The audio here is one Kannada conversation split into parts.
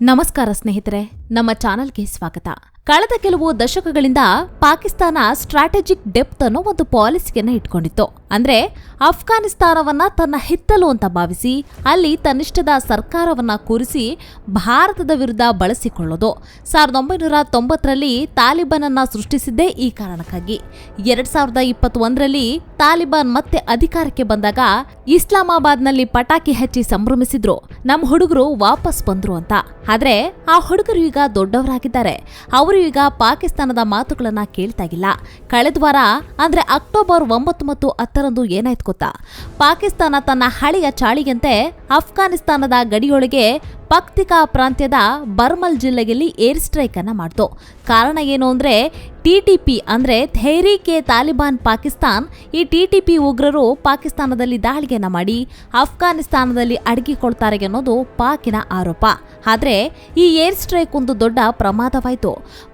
ನಮಸ್ಕಾರ ಸ್ನೇಹಿತರೆ ನಮ್ಮ ಚಾನಲ್ಗೆ ಸ್ವಾಗತ. ಕಳೆದ ಕೆಲವು ದಶಕಗಳಿಂದ ಪಾಕಿಸ್ತಾನ ಸ್ಟ್ರಾಟಜಿಕ್ ಡೆಪ್ತ್ ಅನ್ನೋ ಒಂದು ಪಾಲಿಸಿಯನ್ನ ಇಟ್ಕೊಂಡಿತ್ತು. ಅಂದ್ರೆ ಅಫ್ಘಾನಿಸ್ತಾನವನ್ನ ತನ್ನ ಹಿತ್ತಲು ಅಂತ ಭಾವಿಸಿ, ಅಲ್ಲಿ ತನ್ನಿಷ್ಟದ ಸರ್ಕಾರವನ್ನ ಕೂರಿಸಿ ಭಾರತದ ವಿರುದ್ಧ ಬಳಸಿಕೊಳ್ಳೋದು. ಸಾವಿರದ ಒಂಬೈನೂರ ತೊಂಬತ್ತರಲ್ಲಿ ತಾಲಿಬಾನ್ ಅನ್ನ ಸೃಷ್ಟಿಸಿದ್ದೇ ಈ ಕಾರಣಕ್ಕಾಗಿ. ಎರಡ್ ಸಾವಿರದ ಇಪ್ಪತ್ತೊಂದರಲ್ಲಿ ತಾಲಿಬಾನ್ ಮತ್ತೆ ಅಧಿಕಾರಕ್ಕೆ ಬಂದಾಗ ಇಸ್ಲಾಮಾಬಾದ್ನಲ್ಲಿ ಪಟಾಕಿ ಹಚ್ಚಿ ಸಂಭ್ರಮಿಸಿದ್ರು. ನಮ್ಮ ಹುಡುಗರು ವಾಪಸ್ ಬಂದ್ರು ಅಂತ. ಆದ್ರೆ ಆ ಹುಡುಗರು ಈಗ ದೊಡ್ಡವರಾಗಿದ್ದಾರೆ. ಅವರು ಈಗ ಪಾಕಿಸ್ತಾನದ ಮಾತುಗಳನ್ನ ಕೇಳ್ತಾಗಿಲ್ಲ ಕಳೆದ ವಾರ, ಅಂದ್ರೆ ಅಕ್ಟೋಬರ್ ಒಂಬತ್ತು ಮತ್ತು ಹತ್ತರಂದು ಏನಾಯ್ತು ಗೊತ್ತಾ? ಪಾಕಿಸ್ತಾನ ತನ್ನ ಹಳೆಯ ಚಾಳಿಯಂತೆ ಅಫ್ಘಾನಿಸ್ತಾನದ ಗಡಿಯೊಳಗೆ ಪಕ್ತಿಕಾ ಪ್ರಾಂತ್ಯದ ಬರ್ಮಲ್ ಜಿಲ್ಲೆಯಲ್ಲಿ ಏರ್ ಸ್ಟ್ರೈಕ್ ಅನ್ನ ಮಾಡ್ತು. ಕಾರಣ ಏನು ಅಂದ್ರೆ ಟಿಟಿಪಿ ಅಂದ್ರೆ ಕೆ ತಾಲಿಬಾನ್ ಪಾಕಿಸ್ತಾನ್, ಈ ಟಿಟಿಪಿ ಉಗ್ರರು ಪಾಕಿಸ್ತಾನದಲ್ಲಿ ದಾಳಿಗೆನ ಮಾಡಿ ಅಫ್ಘಾನಿಸ್ತಾನದಲ್ಲಿ ಅಡಗಿಕೊಳ್ತಾರೆ ಅನ್ನೋದು ಪಾಕಿನ ಆರೋಪ. ಆದರೆ ಈ ಏರ್ ಸ್ಟ್ರೈಕ್ ಒಂದು ದೊಡ್ಡ ಪ್ರಮಾದವಾಯಿತು.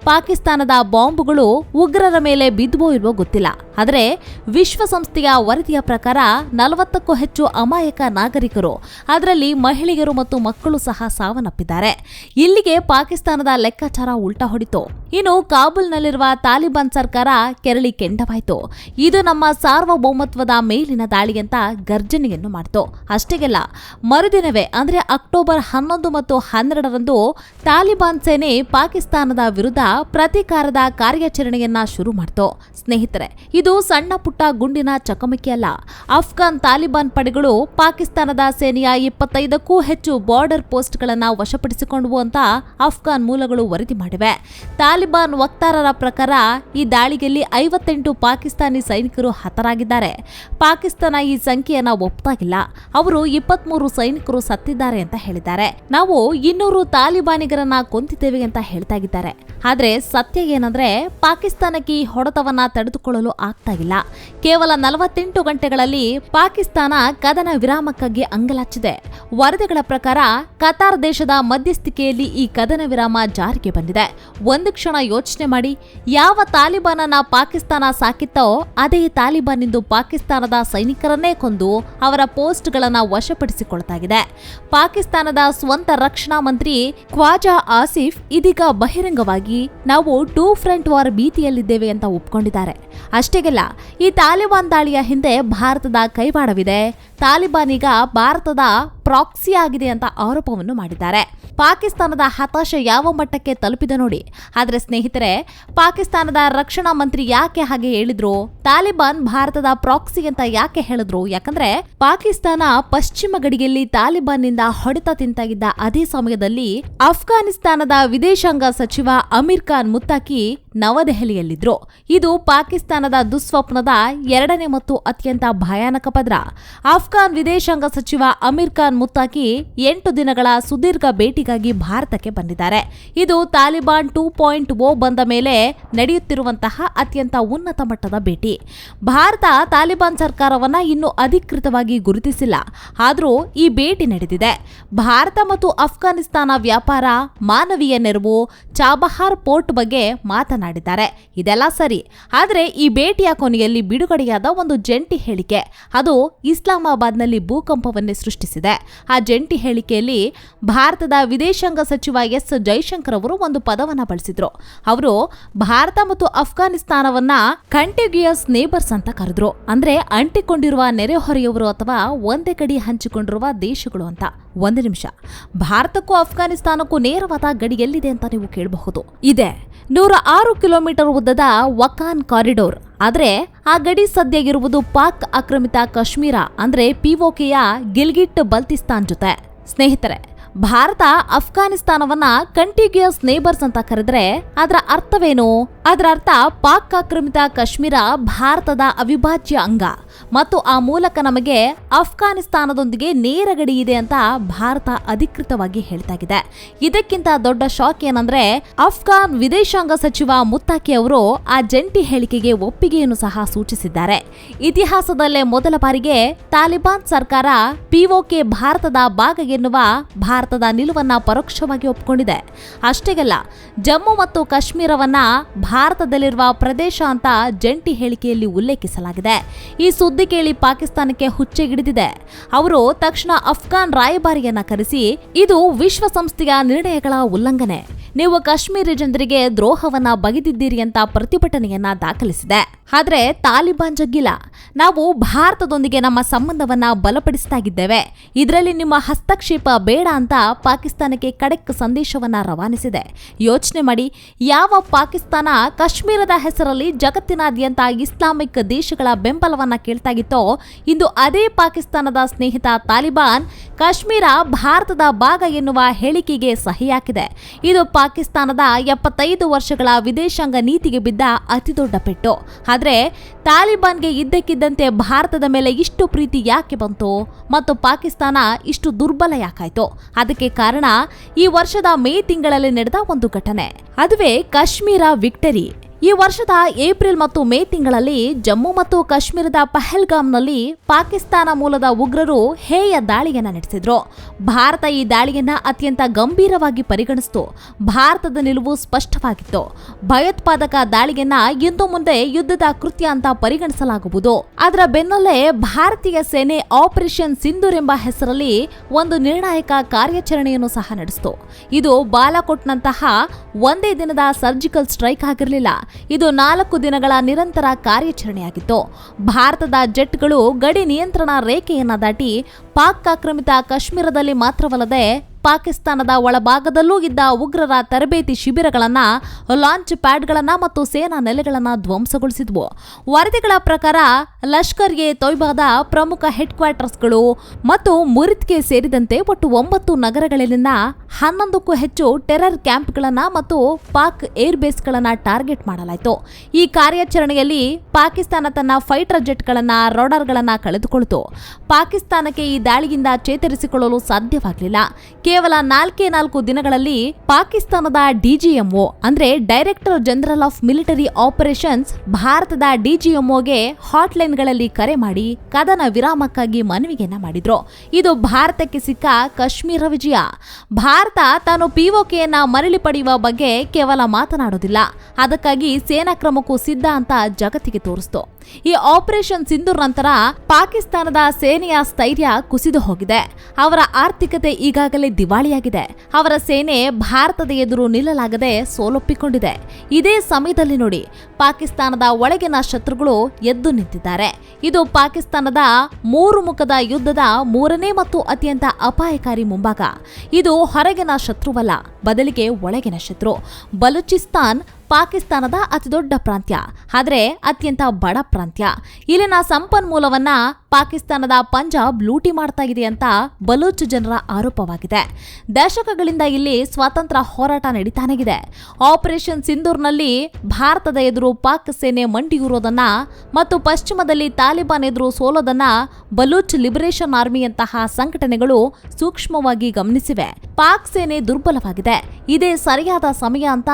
ಪಾಕಿಸ್ತಾನದ ಬಾಂಬ್ಗಳು ಉಗ್ರರ ಮೇಲೆ ಬಿದ್ದುವೋ ಇಲ್ವೋ ಗೊತ್ತಿಲ್ಲ. ಆದರೆ ವಿಶ್ವಸಂಸ್ಥೆಯ ವರದಿಯ ಪ್ರಕಾರ ನಲವತ್ತಕ್ಕೂ ಹೆಚ್ಚು ಅಮಾಯಕ ನಾಗರಿಕರು, ಅದರಲ್ಲಿ ಮಹಿಳೆಯರು ಮತ್ತು ಮಕ್ಕಳು ಸಹ ಸಾವನ್ನಪ್ಪಿದ್ದಾರೆ. ಇಲ್ಲಿಗೆ ಪಾಕಿಸ್ತಾನದ ಲೆಕ್ಕಾಚಾರ ಉಲ್ಟಾ ಹೊಡಿತು. ಇನ್ನು ಕಾಬೂಲ್ನಲ್ಲಿರುವ ತಾಲಿಬಾನ್ ಸರ್ಕಾರ ಕೆರಳಿ ಕೆಂಡವಾಯಿತು. ಇದು ನಮ್ಮ ಸಾರ್ವಭೌಮತ್ವದ ಮೇಲಿನ ದಾಳಿ ಅಂತ ಗರ್ಜನೆಯನ್ನು ಮಾಡಿತು. ಅಷ್ಟೇಗೆಲ್ಲ, ಮರುದಿನವೇ, ಅಂದರೆ ಅಕ್ಟೋಬರ್ ಹನ್ನೊಂದು ಮತ್ತು ಹನ್ನೆರಡರಂದು ತಾಲಿಬಾನ್ ಸೇನೆ ಪಾಕಿಸ್ತಾನದ ವಿರುದ್ಧ ಪ್ರತೀಕಾರದ ಕಾರ್ಯಾಚರಣೆಯನ್ನ ಶುರು ಮಾಡಿತು. ಸ್ನೇಹಿತರೆ, ಇದು ಸಣ್ಣ ಪುಟ್ಟ ಗುಂಡಿನ ಚಕಮಕಿ ಅಲ್ಲ. ಅಫ್ಘಾನ್ ತಾಲಿಬಾನ್ ಪಡೆಗಳು ಪಾಕಿಸ್ತಾನದ ಸೇನೆಯ ಇಪ್ಪತ್ತೈದಕ್ಕೂ ಹೆಚ್ಚು ಬಾರ್ಡರ್ ಪೋಸ್ಟ್ಗಳನ್ನು ವಶಪಡಿಸಿಕೊಂಡವು ಅಂತ ಅಫ್ಘಾನ್ ಮೂಲಗಳು ವರದಿ ಮಾಡಿವೆ. ತಾಲಿಬಾನ್ ವಕ್ತಾರರ ಪ್ರಕಾರ ಈ ದಾಳಿಯಲ್ಲಿ ಐವತ್ತೆಂಟು ಪಾಕಿಸ್ತಾನಿ ಸೈನಿಕರು ಹತರಾಗಿದ್ದಾರೆ. ಪಾಕಿಸ್ತಾನ ಈ ಸಂಖ್ಯೆಯನ್ನ ಒಪ್ಪಾಗಿಲ್ಲ ಅವರು ಇಪ್ಪತ್ಮೂರು ಸೈನಿಕರು ಸತ್ತಿದ್ದಾರೆ ಅಂತ ಹೇಳಿದ್ದಾರೆ. ನಾವು ಇನ್ನೂರು ತಾಲಿಬಾನಿಗರನ್ನ ಕೊಂತಿದ್ದೇವೆ ಅಂತ ಹೇಳ್ತಾ ಇದ್ದಾರೆ. ಆದ್ರೆ ಸತ್ಯ ಏನಂದ್ರೆ ಪಾಕಿಸ್ತಾನಕ್ಕೆ ಈ ಹೊಡೆತವನ್ನ ತಡೆದುಕೊಳ್ಳಲು ಆಗ್ತಾ ಇಲ್ಲ. ಕೇವಲ ನಲವತ್ತೆಂಟು ಗಂಟೆಗಳಲ್ಲಿ ಪಾಕಿಸ್ತಾನ ಕದನ ವಿರಾಮಕ್ಕಾಗಿ ಅಂಗಲಾಚಿದೆ ವರದಿಗಳ ಪ್ರಕಾರ ಕತಾರ್ ದೇಶದ ಮಧ್ಯಸ್ಥಿಕೆಯಲ್ಲಿ ಈ ಕದನ ವಿರಾಮ ಜಾರಿಗೆ ಬಂದಿದೆ. ಒಂದು ಕ್ಷಣ ಯೋಚನೆ ಮಾಡಿ ಯಾವ ತಾಲಿಬಾನನ ಪಾಕಿಸ್ತಾನ ಸಾಕಿತ್ತೋ, ಅದೇ ತಾಲಿಬಾನ್ ಇಂದು ಪಾಕಿಸ್ತಾನದ ಸೈನಿಕರನ್ನೇ ಕೊಂದು ಅವರ ಪೋಸ್ಟ್ಗಳನ್ನು ವಶಪಡಿಸಿಕೊಳ್ತಾಗಿದೆ. ಪಾಕಿಸ್ತಾನದ ಸ್ವಂತ ರಕ್ಷಣಾ ಮಂತ್ರಿ ಖ್ವಾಜಾ ಆಸಿಫ್ ಇದೀಗ ಬಹಿರಂಗವಾಗಿ ನಾವು ಟೂ ಫ್ರಂಟ್ ವಾರ್ ಭೀತಿಯಲ್ಲಿದ್ದೇವೆ ಅಂತ ಒಪ್ಕೊಂಡಿದ್ದಾರೆ. ಅಷ್ಟೇಗೆಲ್ಲ, ಈ ತಾಲಿಬಾನ್ ದಾಳಿಯ ಹಿಂದೆ ಭಾರತದ ಕೈವಾಡವಿದೆ. ತಾಲಿಬಾನ್ ಈಗ ಭಾರತದ ಪ್ರಾಕ್ಸಿ ಆಗಿದೆ ಅಂತ ಆರೋಪವನ್ನು ಮಾಡಿದ್ದಾರೆ. ಪಾಕಿಸ್ತಾನದ ಹತಾಶೆ ಯಾವ ಮಟ್ಟಕ್ಕೆ ತಲುಪಿದೆ ನೋಡಿ. ಆದರೆ ಸ್ನೇಹಿತರೆ, ಪಾಕಿಸ್ತಾನದ ರಕ್ಷಣಾ ಮಂತ್ರಿ ಯಾಕೆ ಹಾಗೆ ಹೇಳಿದ್ರು? ತಾಲಿಬಾನ್ ಭಾರತದ ಪ್ರಾಕ್ಸಿ ಅಂತ ಯಾಕೆ ಹೇಳಿದ್ರು? ಯಾಕಂದ್ರೆ ಪಾಕಿಸ್ತಾನ ಪಶ್ಚಿಮ ಗಡಿಯಲ್ಲಿ ತಾಲಿಬಾನ್ನಿಂದ ಹೊಡೆತ ತಿಂತಾಗಿದ್ದ ಅದೇ ಸಮಯದಲ್ಲಿ ಅಫ್ಘಾನಿಸ್ತಾನದ ವಿದೇಶಾಂಗ ಸಚಿವ ಅಮೀರ್ ಖಾನ್ ಮುತ್ತಾಕಿ ನವದೆಹಲಿಯಲ್ಲಿದ್ರು. ಇದು ಪಾಕಿಸ್ತಾನದ ದುಸ್ವಪ್ನದ ಎರಡನೇ ಮತ್ತು ಅತ್ಯಂತ ಭಯಾನಕ ಪದ್ರ. ಅಫ್ಘಾನ್ ವಿದೇಶಾಂಗ ಸಚಿವ ಅಮೀರ್ ಖಾನ್ ಮುತ್ತಾಕಿ ಎಂಟು ದಿನಗಳ ಸುದೀರ್ಘ ಭೇಟಿಗಾಗಿ ಭಾರತಕ್ಕೆ ಬಂದಿದ್ದಾರೆ. ಇದು ತಾಲಿಬಾನ್ ಟೂ ಪಾಯಿಂಟ್ ಓ ಬಂದ ಮೇಲೆ ನಡೆಯುತ್ತಿರುವಂತಹ ಅತ್ಯಂತ ಉನ್ನತ ಮಟ್ಟದ ಭೇಟಿ. ಭಾರತ ತಾಲಿಬಾನ್ ಸರ್ಕಾರವನ್ನು ಇನ್ನೂ ಅಧಿಕೃತವಾಗಿ ಗುರುತಿಸಿಲ್ಲ. ಆದರೂ ಈ ಭೇಟಿ ನಡೆದಿದೆ. ಭಾರತ ಮತ್ತು ಅಫ್ಘಾನಿಸ್ತಾನ ವ್ಯಾಪಾರ, ಮಾನವೀಯ ನೆರವು, ಚಾಬಹಾರ್ ಪೋರ್ಟ್ ಬಗ್ಗೆ ಮಾತನಾಡಿದ್ದಾರೆ. ಇದೆಲ್ಲ ಸರಿ. ಆದರೆ ಈ ಭೇಟಿಯ ಕೊನೆಯಲ್ಲಿ ಬಿಡುಗಡೆಯಾದ ಒಂದು ಜಂಟಿ ಹೇಳಿಕೆ. ಅದು ಇಸ್ಲಾಮಾಬಾದ್ನಲ್ಲಿ ಭೂಕಂಪವನ್ನೇ ಸೃಷ್ಟಿಸಿದೆ. ಆ ಜಂಟಿ ಹೇಳಿಕೆಯಲ್ಲಿ ಭಾರತದ ವಿದೇಶಾಂಗ ಸಚಿವ ಎಸ್ ಜೈಶಂಕರ್ ಅವರು ಒಂದು ಪದವನ್ನ ಬಳಸಿದ್ರು. ಅವರು ಭಾರತ ಮತ್ತು ಅಫ್ಘಾನಿಸ್ತಾನವನ್ನ ಕಂಟಿಗ್ಯೂಯಸ್ ನೇಬರ್ಸ್ ಅಂತ ಕರೆದ್ರು. ಅಂದ್ರೆ ಅಂಟಿಕೊಂಡಿರುವ ನೆರೆಹೊರೆಯವರು ಅಥವಾ ಒಂದೇ ಗಡಿ ಹಂಚಿಕೊಂಡಿರುವ ದೇಶಗಳು ಅಂತ. ಒಂದು ನಿಮಿಷ. ಭಾರತಕ್ಕೂ ಅಫ್ಘಾನಿಸ್ತಾನಕ್ಕೂ ನೇರವಾದ ಗಡಿ ಎಲ್ಲಿದೆ ಅಂತ ನೀವು ಕೇಳಬಹುದು. ಇದೆ. ನೂರ ಆರು ಕಿಲೋಮೀಟರ್ ಉದ್ದದ ವಕಾನ್ ಕಾರಿಡೋರ್. ಆದರೆ ಆ ಗಡಿ ಸದ್ಯ ಇರುವುದು ಪಾಕ್ ಆಕ್ರಮಿತ ಕಾಶ್ಮೀರ, ಅಂದ್ರೆ ಪಿಒಕೆಯ ಗಿಲ್ಗಿಟ್ ಬಲ್ತಿಸ್ತಾನ್ ಜೊತೆ. ಸ್ನೇಹಿತರೆ ಭಾರತ ಅಫ್ಘಾನಿಸ್ತಾನವನ್ನ ಕಂಟಿಗ್ಯೂಯಸ್ ನೇಬರ್ಸ್ ಅಂತ ಕರೆದ್ರೆ ಅದರ ಅರ್ಥವೇನು? ಅದರ ಅರ್ಥ ಪಾಕ್ ಆಕ್ರಮಿತ ಕಾಶ್ಮೀರ ಭಾರತದ ಅವಿಭಾಜ್ಯ ಅಂಗ. ಮತ್ತು ಆ ಮೂಲಕ ನಮಗೆ ಅಫ್ಘಾನಿಸ್ತಾನದೊಂದಿಗೆ ನೇರ ಗಡಿ ಇದೆ ಅಂತ ಭಾರತ ಅಧಿಕೃತವಾಗಿ ಹೇಳ್ತಾಗಿದೆ. ಇದಕ್ಕಿಂತ ದೊಡ್ಡ ಶಾಕ್ ಏನಂದ್ರೆ ಅಫ್ಘಾನ್ ವಿದೇಶಾಂಗ ಸಚಿವ ಮುತ್ತಾಕಿ ಅವರು ಆ ಜಂಟಿ ಹೇಳಿಕೆಗೆ ಒಪ್ಪಿಗೆಯನ್ನು ಸಹ ಸೂಚಿಸಿದ್ದಾರೆ. ಇತಿಹಾಸದಲ್ಲೇ ಮೊದಲ ಬಾರಿಗೆ ತಾಲಿಬಾನ್ ಸರ್ಕಾರ ಪಿಒಕೆ ಭಾರತದ ಭಾಗ ಎನ್ನುವ ಭಾರತದ ನಿಲುವನ್ನ ಪರೋಕ್ಷವಾಗಿ ಒಪ್ಪಿಕೊಂಡಿದೆ ಅಷ್ಟೇಗಲ್ಲ ಜಮ್ಮು ಮತ್ತು ಕಾಶ್ಮೀರವನ್ನ ಭಾರತದಲ್ಲಿರುವ ಪ್ರದೇಶ ಅಂತ ಜಂಟಿ ಹೇಳಿಕೆಯಲ್ಲಿ ಉಲ್ಲೇಖಿಸಲಾಗಿದೆ. ಈ ಸುದ್ದಿ ಕೇಳಿ ಪಾಕಿಸ್ತಾನಕ್ಕೆ ಹುಚ್ಚೆಗಿಡಿದಿದೆ. ಅವರು ತಕ್ಷಣ ಅಫ್ಘಾನ್ ರಾಯಭಾರಿಯನ್ನ ಕರೆಸಿ ಇದು ವಿಶ್ವಸಂಸ್ಥೆಯ ನಿರ್ಣಯಗಳ ಉಲ್ಲಂಘನೆ. ನೀವು ಕಾಶ್ಮೀರಿ ಜನರಿಗೆ ದ್ರೋಹವನ್ನ ಬಗೆದಿದ್ದೀರಿ ಅಂತ ಪ್ರತಿಭಟನೆಯನ್ನ ದಾಖಲಿಸಿದೆ. ಆದ್ರೆ ತಾಲಿಬಾನ್ ಜಗ್ಗಿಲ್ಲ. ನಾವು ಭಾರತದೊಂದಿಗೆ ನಮ್ಮ ಸಂಬಂಧವನ್ನ ಬಲಪಡಿಸ್ತಾಗಿದ್ದೇವೆ ಇದರಲ್ಲಿ ನಿಮ್ಮ ಹಸ್ತಕ್ಷೇಪ ಬೇಡ ಅಂತ ಪಾಕಿಸ್ತಾನಕ್ಕೆ ಕಡೆಕ್ ಸಂದೇಶವನ್ನ ರವಾನಿಸಿದೆ. ಯೋಚನೆ ಮಾಡಿ, ಯಾವ ಪಾಕಿಸ್ತಾನ ಕಾಶ್ಮೀರದ ಹೆಸರಲ್ಲಿ ಜಗತ್ತಿನಾದ್ಯಂತ ಇಸ್ಲಾಮಿಕ್ ದೇಶಗಳ ಬೆಂಬಲವನ್ನ ಕೇಳ್ತಾಗಿತ್ತೋ, ಇಂದು ಅದೇ ಪಾಕಿಸ್ತಾನದ ಸ್ನೇಹಿತ ತಾಲಿಬಾನ್ ಕಾಶ್ಮೀರ ಭಾರತದ ಭಾಗ ಎನ್ನುವ ಹೇಳಿಕೆಗೆ ಸಹಿ ಹಾಕಿದೆ ಇದು ಪಾಕಿಸ್ತಾನದ ಎಪ್ಪತ್ತೈದು ವರ್ಷಗಳ ವಿದೇಶಾಂಗ ನೀತಿಗೆ ಬಿದ್ದ ಅತಿದೊಡ್ಡ ಪೆಟ್ಟು. ಆದರೆ ತಾಲಿಬಾನ್ಗೆ ಇದ್ದಕ್ಕಿದ್ದಂತೆ ಭಾರತದ ಮೇಲೆ ಇಷ್ಟು ಪ್ರೀತಿ ಯಾಕೆ ಬಂತು? ಮತ್ತು ಪಾಕಿಸ್ತಾನ ಇಷ್ಟು ದುರ್ಬಲ ಯಾಕಾಯ್ತು? ಅದಕ್ಕೆ ಕಾರಣ ಈ ವರ್ಷದ ಮೇ ತಿಂಗಳಲ್ಲಿ ನಡೆದ ಒಂದು ಘಟನೆ. ಅದುವೇ ಕಾಶ್ಮೀರ ವಿಕ್ಟರಿ. ಈ ವರ್ಷದ ಏಪ್ರಿಲ್ ಮತ್ತು ಮೇ ತಿಂಗಳಲ್ಲಿ ಜಮ್ಮು ಮತ್ತು ಕಾಶ್ಮೀರದ ಪಹಲ್ಗಾಮ್ನಲ್ಲಿ ಪಾಕಿಸ್ತಾನ ಮೂಲದ ಉಗ್ರರು ಹೇಯ ದಾಳಿಯನ್ನ ನಡೆಸಿದ್ರು. ಭಾರತ ಈ ದಾಳಿಯನ್ನ ಅತ್ಯಂತ ಗಂಭೀರವಾಗಿ ಪರಿಗಣಿಸಿತು. ಭಾರತದ ನಿಲುವು ಸ್ಪಷ್ಟವಾಗಿತ್ತು. ಭಯೋತ್ಪಾದಕ ದಾಳಿಯನ್ನ ಇಂದು ಮುಂದೆ ಯುದ್ಧದ ಕೃತ್ಯ ಅಂತ ಪರಿಗಣಿಸಲಾಗುವುದು. ಅದರ ಬೆನ್ನಲ್ಲೇ ಭಾರತೀಯ ಸೇನೆ ಆಪರೇಷನ್ ಸಿಂಧೂರ್ ಎಂಬ ಹೆಸರಲ್ಲಿ ಒಂದು ನಿರ್ಣಾಯಕ ಕಾರ್ಯಾಚರಣೆಯನ್ನು ಸಹ ನಡೆಸಿತು. ಇದು ಬಾಲಾಕೋಟ್ನಂತಹ ಒಂದೇ ದಿನದ ಸರ್ಜಿಕಲ್ ಸ್ಟ್ರೈಕ್ ಆಗಿರಲಿಲ್ಲ. ಇದು ನಾಲ್ಕು ದಿನಗಳ ನಿರಂತರ ಕಾರ್ಯಾಚರಣೆಯಾಗಿತ್ತು. ಭಾರತದ ಜೆಟ್ಗಳು ಗಡಿ ನಿಯಂತ್ರಣ ರೇಖೆಯನ್ನು ದಾಟಿ ಪಾಕ್ ಆಕ್ರಮಿತ ಕಾಶ್ಮೀರದಲ್ಲಿ ಮಾತ್ರವಲ್ಲದೆ ಪಾಕಿಸ್ತಾನದ ಒಳಭಾಗದಲ್ಲೂ ಇದ್ದ ಉಗ್ರರ ತರಬೇತಿ ಶಿಬಿರಗಳನ್ನ, ಲಾಂಚ್ ಪ್ಯಾಡ್ಗಳನ್ನ ಮತ್ತು ಸೇನಾ ನೆಲೆಗಳನ್ನ ಧ್ವಂಸಗೊಳಿಸಿದ್ವು. ವರದಿಗಳ ಪ್ರಕಾರ ಲಷ್ಕರ್ ಎ ತೊಯ್ಬಾದ ಪ್ರಮುಖ ಹೆಡ್ ಕ್ವಾರ್ಟರ್ಸ್ಗಳು ಮತ್ತು ಮುರಿತ್ಗೆ ಸೇರಿದಂತೆ ಒಟ್ಟು ಒಂಬತ್ತು ನಗರಗಳಲ್ಲಿನ ಹನ್ನೊಂದಕ್ಕೂ ಹೆಚ್ಚು ಟೆರರ್ ಕ್ಯಾಂಪ್ಗಳನ್ನ ಮತ್ತು ಪಾಕ್ ಏರ್ ಬೇಸ್ಗಳನ್ನು ಟಾರ್ಗೆಟ್ ಮಾಡಲಾಯಿತು. ಈ ಕಾರ್ಯಾಚರಣೆಯಲ್ಲಿ ಪಾಕಿಸ್ತಾನ ತನ್ನ ಫೈಟರ್ ಜೆಟ್ಗಳನ್ನ, ರೋಡರ್ಗಳನ್ನ ಕಳೆದುಕೊಳ್ತು. ಪಾಕಿಸ್ತಾನಕ್ಕೆ ಈ ದಾಳಿಯಿಂದ ಚೇತರಿಸಿಕೊಳ್ಳಲು ಸಾಧ್ಯವಾಗಲಿಲ್ಲ. ಕೇವಲ ನಾಲ್ಕೇ ನಾಲ್ಕು ದಿನಗಳಲ್ಲಿ ಪಾಕಿಸ್ತಾನದ ಡಿಜಿಎಂಒ ಅಂದ್ರೆ director general of military operations, ಭಾರತದ ಡಿಜಿಎಂಒಗೆ ಹಾಟ್ಲೈನ್ಗಳಲ್ಲಿ ಕರೆ ಮಾಡಿ ಕದನ ವಿರಾಮಕ್ಕಾಗಿ ಮನವಿಯನ್ನ ಮಾಡಿದ್ರು. ಇದು ಭಾರತಕ್ಕೆ ಸಿಕ್ಕ ಕಾಶ್ಮೀರ ವಿಜಯ. ಭಾರತ ತಾನು ಪಿಒಕೆಯನ್ನ ಮರಳಿ ಪಡೆಯುವ ಬಗ್ಗೆ ಕೇವಲ ಮಾತನಾಡೋದಿಲ್ಲ ಅದಕ್ಕಾಗಿ ಸೇನಾ ಕ್ರಮಕ್ಕೂ ಸಿದ್ಧ ಅಂತ ಜಗತ್ತಿಗೆ ತೋರಿಸ್ತು. ಈ ಆಪರೇಷನ್ ಸಿಂಧೂರ್ ನಂತರ ಪಾಕಿಸ್ತಾನದ ಸೇನೆಯ ಸ್ಥೈರ್ಯ ಕುಸಿದು ಹೋಗಿದೆ. ಅವರ ಆರ್ಥಿಕತೆ ಈಗಾಗಲೇ ದಿವಾಳಿಯಾಗಿದೆ. ಅವರ ಸೇನೆ ಭಾರತದ ಎದುರು ನಿಲ್ಲಲಾಗದೆ ಸೋಲೊಪ್ಪಿಕೊಂಡಿದೆ. ಇದೇ ಸಮಯದಲ್ಲಿ ನೋಡಿ ಪಾಕಿಸ್ತಾನದ ಒಳಗಿನ ಶತ್ರುಗಳು ಎದ್ದು ನಿಂತಿದ್ದಾರೆ. ಇದು ಪಾಕಿಸ್ತಾನದ ಮೂರು ಮುಖದ ಯುದ್ಧದ ಮೂರನೇ ಮತ್ತು ಅತ್ಯಂತ ಅಪಾಯಕಾರಿ ಮುಂಭಾಗ. ಇದು ಹೊರಗಿನ ಶತ್ರುವಲ್ಲ ಬದಲಿಗೆ ಒಳಗಿನ ಶತ್ರು. ಬಲೂಚಿಸ್ತಾನ್ ಪಾಕಿಸ್ತಾನದ ಅತಿದೊಡ್ಡ ಪ್ರಾಂತ್ಯ. ಆದರೆ ಅತ್ಯಂತ ಬಡ ಪ್ರಾಂತ್ಯ. ಇಲ್ಲಿನ ಸಂಪನ್ಮೂಲವನ್ನ ಪಾಕಿಸ್ತಾನದ ಪಂಜಾಬ್ ಲೂಟಿ ಮಾಡ್ತಾ ಇದೆ ಅಂತ ಬಲೂಚ್ ಜನರ ಆರೋಪವಾಗಿದೆ. ದಶಕಗಳಿಂದ ಇಲ್ಲಿ ಸ್ವಾತಂತ್ರ್ಯ ಹೋರಾಟ ನಡೀತಾನೆ ಆಪರೇಷನ್ ಸಿಂಧೂರ್ನಲ್ಲಿ ಭಾರತದ ಎದುರು ಪಾಕ್ ಸೇನೆ ಮಂಡಿಯೂರೋದನ್ನ ಮತ್ತು ಪಶ್ಚಿಮದಲ್ಲಿ ತಾಲಿಬಾನ್ ಎದುರು ಸೋಲೋದನ್ನ ಬಲೂಚ್ ಲಿಬರೇಷನ್ ಆರ್ಮಿಯಂತಹ ಸಂಘಟನೆಗಳು ಸೂಕ್ಷ್ಮವಾಗಿ ಗಮನಿಸಿವೆ. ಪಾಕ್ ಸೇನೆ ದುರ್ಬಲವಾಗಿದೆ. ಇದೇ ಸರಿಯಾದ ಸಮಯ ಅಂತ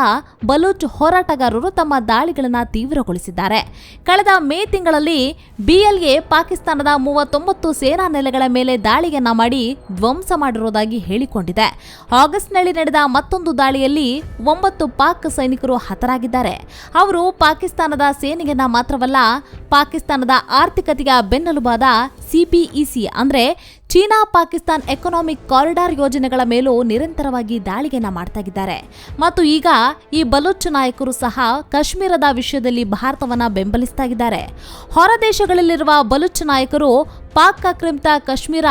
ಬಲೂಚ್ ಹೋರಾಟಗಾರರು ತಮ್ಮ ದಾಳಿಗಳನ್ನು ತೀವ್ರಗೊಳಿಸಿದ್ದಾರೆ. ಕಳೆದ ಮೇ ತಿಂಗಳಲ್ಲಿ ಬಿಎಲ್ಎ ಪಾಕಿಸ್ತಾನದ ಮೂವತ್ತೊಂಬತ್ತು ಸೇನಾ ನೆಲೆಗಳ ಮೇಲೆ ದಾಳಿಯನ್ನ ಮಾಡಿ ಧ್ವಂಸ ಮಾಡಿರುವುದಾಗಿ ಹೇಳಿಕೊಂಡಿದೆ. ಆಗಸ್ಟ್ನಲ್ಲಿ ನಡೆದ ಮತ್ತೊಂದು ದಾಳಿಯಲ್ಲಿ ಒಂಬತ್ತು ಪಾಕ್ ಸೈನಿಕರು ಹತರಾಗಿದ್ದಾರೆ. ಅವರು ಪಾಕಿಸ್ತಾನದ ಸೇನೆಯನ್ನ ಮಾತ್ರವಲ್ಲ, ಪಾಕಿಸ್ತಾನದ ಆರ್ಥಿಕತೆಯ ಬೆನ್ನೆಲುಬಾದ ಸಿಪಿಇಸಿ ಅಂದ್ರೆ ಚೀನಾ ಪಾಕಿಸ್ತಾನ್ ಎಕನಾಮಿಕ್ ಕಾರಿಡಾರ್ ಯೋಜನೆಗಳ ಮೇಲೂ ನಿರಂತರವಾಗಿ ದಾಳಿಯನ್ನ ಮಾಡ್ತಾ ಇದ್ದಾರೆ ಮತ್ತು ಈಗ ಈ ಬಲೂಚ್ ನಾಯಕರು ಸಹ ಕಾಶ್ಮೀರದ ವಿಷಯದಲ್ಲಿ ಭಾರತವನ್ನ ಬೆಂಬಲಿಸ್ತಾ ಇದ್ದಾರೆ ಹೊರ ದೇಶಗಳಲ್ಲಿರುವ ಬಲೂಚ್ ನಾಯಕರು ಪಾಕ್ ಆಕ್ರಮಿತ ಕಾಶ್ಮೀರ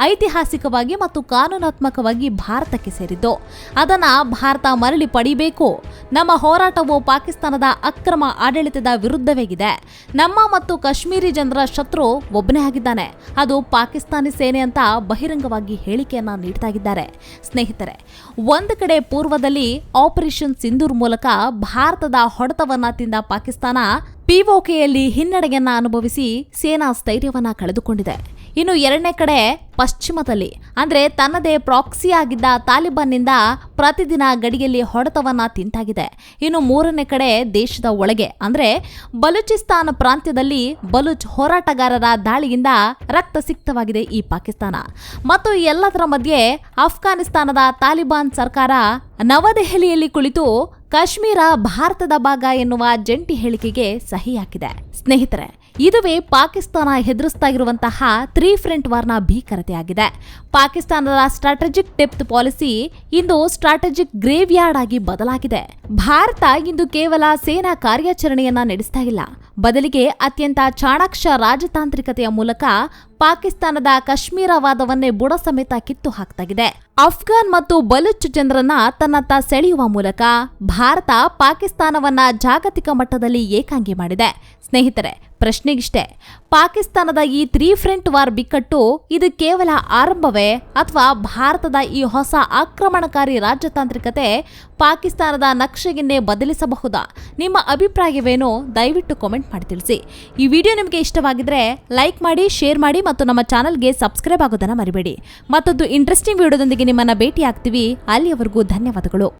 ಐತಿಹಾಸಿಕವಾಗಿ ಮತ್ತು ಕಾನೂನಾತ್ಮಕವಾಗಿ ಭಾರತಕ್ಕೆ ಸೇರಿದ್ದು. ಅದನ್ನು ಭಾರತ ಮರಳಿ ಪಡಿಬೇಕು. ನಮ್ಮ ಹೋರಾಟವು ಪಾಕಿಸ್ತಾನದ ಅಕ್ರಮ ಆಡಳಿತದ ವಿರುದ್ಧವೇ ಇದೆ ನಮ್ಮ ಮತ್ತು ಕಾಶ್ಮೀರಿ ಜನರ ಶತ್ರು ಒಬ್ಬನೇ ಆಗಿದ್ದಾನೆ. ಅದು ಪಾಕಿಸ್ತಾನಿ ಸೇನೆ ಅಂತ ಬಹಿರಂಗವಾಗಿ ಹೇಳಿಕೆಯನ್ನ ನೀಡ್ತಾ ಇದ್ದಾರೆ. ಸ್ನೇಹಿತರೆ, ಒಂದು ಕಡೆ ಪೂರ್ವದಲ್ಲಿ ಆಪರೇಷನ್ ಸಿಂಧೂರ್ ಮೂಲಕ ಭಾರತದ ಹೊಡೆತವನ್ನ ತಿಂದ ಪಾಕಿಸ್ತಾನ ಪಿಒಕೆಯಲ್ಲಿ ಹಿನ್ನಡೆಯನ್ನ ಅನುಭವಿಸಿ ಸೇನಾ ಸ್ಥೈರ್ಯವನ್ನ ಕಳೆದುಕೊಂಡಿದೆ. ಇನ್ನು ಎರಡನೇ ಕಡೆ ಪಶ್ಚಿಮದಲ್ಲಿ, ಅಂದ್ರೆ ತನ್ನದೇ ಪ್ರಾಕ್ಸಿ ಆಗಿದ್ದ ತಾಲಿಬಾನ್ನಿಂದ ಪ್ರತಿದಿನ ಗಡಿಯಲ್ಲಿ ಹೊಡೆತವನ್ನ ತಿಂತಾಗಿದೆ. ಇನ್ನು ಮೂರನೇ ಕಡೆ ದೇಶದ ಒಳಗೆ, ಅಂದ್ರೆ ಬಲೂಚಿಸ್ತಾನ್ ಪ್ರಾಂತ್ಯದಲ್ಲಿ ಬಲೂಚ್ ಹೋರಾಟಗಾರರ ದಾಳಿಯಿಂದ ರಕ್ತ ಸಿಕ್ತವಾಗಿದೆ ಈ ಪಾಕಿಸ್ತಾನ. ಮತ್ತು ಎಲ್ಲದರ ಮಧ್ಯೆ ಅಫ್ಘಾನಿಸ್ತಾನದ ತಾಲಿಬಾನ್ ಸರ್ಕಾರ ನವದೆಹಲಿಯಲ್ಲಿ ಕುಳಿತು ಕಾಶ್ಮೀರ ಭಾರತದ ಭಾಗ ಎನ್ನುವ ಜಂಟಿ ಹೇಳಿಕೆಗೆ ಸಹಿ ಹಾಕಿದೆ ಸ್ನೇಹಿತರೆ ಇದುವೇ ಪಾಕಿಸ್ತಾನ ಹೆದರಿಸ್ತಾ ಇರುವಂತಹ ತ್ರೀ ಫ್ರಂಟ್ ವಾರ್ನ ಭೀಕರತೆಯಾಗಿದೆ. ಪಾಕಿಸ್ತಾನದ ಸ್ಟ್ರಾಟಜಿಕ್ ಡೆಪ್ತ್ ಪಾಲಿಸಿ ಇಂದು ಸ್ಟ್ರಾಟಜಿಕ್ ಗ್ರೇವ್ ಯಾರ್ಡ್ ಆಗಿ ಬದಲಾಗಿದೆ. ಭಾರತ ಇಂದು ಕೇವಲ ಸೇನಾ ಕಾರ್ಯಾಚರಣೆಯನ್ನ ನಡೆಸ್ತಾ ಇಲ್ಲ. ಬದಲಿಗೆ ಅತ್ಯಂತ ಚಾಣಾಕ್ಷ ರಾಜತಾಂತ್ರಿಕತೆಯ ಮೂಲಕ ಪಾಕಿಸ್ತಾನದ ಕಾಶ್ಮೀರವಾದವನ್ನೇ ಬುಡ ಸಮೇತ ಕಿತ್ತು ಹಾಕ್ತಾಗಿದೆ. ಅಫ್ಘಾನ್ ಮತ್ತು ಬಲುಚ್ ಜನರನ್ನ ತನ್ನತ್ತ ಸೆಳೆಯುವ ಮೂಲಕ ಭಾರತ ಪಾಕಿಸ್ತಾನವನ್ನ ಜಾಗತಿಕ ಮಟ್ಟದಲ್ಲಿ ಏಕಾಂಗಿ ಮಾಡಿದೆ. ಸ್ನೇಹಿತರೆ ಪ್ರಶ್ನೆಗಿಷ್ಟೇ. ಪಾಕಿಸ್ತಾನದ ಈ ತ್ರೀ ಫ್ರಂಟ್ ವಾರ್ ಬಿಕ್ಕಟ್ಟು ಇದು ಕೇವಲ ಆರಂಭವೇ ಅಥವಾ ಭಾರತದ ಈ ಹೊಸ ಆಕ್ರಮಣಕಾರಿ ರಾಜತಾಂತ್ರಿಕತೆ ಪಾಕಿಸ್ತಾನದ ನಕ್ಷೆಗಿನ್ನೇ ಬದಲಿಸಬಹುದಾ? ನಿಮ್ಮ ಅಭಿಪ್ರಾಯವೇನು? ದಯವಿಟ್ಟು ಕಾಮೆಂಟ್ ಮಾಡಿ ತಿಳಿಸಿ. ಈ ವಿಡಿಯೋ ನಿಮಗೆ ಇಷ್ಟವಾಗಿದ್ರೆ ಲೈಕ್ ಮಾಡಿ, ಶೇರ್ ಮಾಡಿ ಮತ್ತು ನಮ್ಮ ಚಾನಲ್ಗೆ ಸಬ್ಸ್ಕ್ರೈಬ್ ಆಗೋದನ್ನು ಮರಿಬೇಡಿ. ಮತ್ತೊಂದು ಇಂಟ್ರೆಸ್ಟಿಂಗ್ ವಿಡಿಯೋದೊಂದಿಗೆ ನಿಮ್ಮನ್ನು ಭೇಟಿ ಆಗ್ತೀವಿ ಅಲ್ಲಿಯವರೆಗೂ ಧನ್ಯವಾದಗಳು.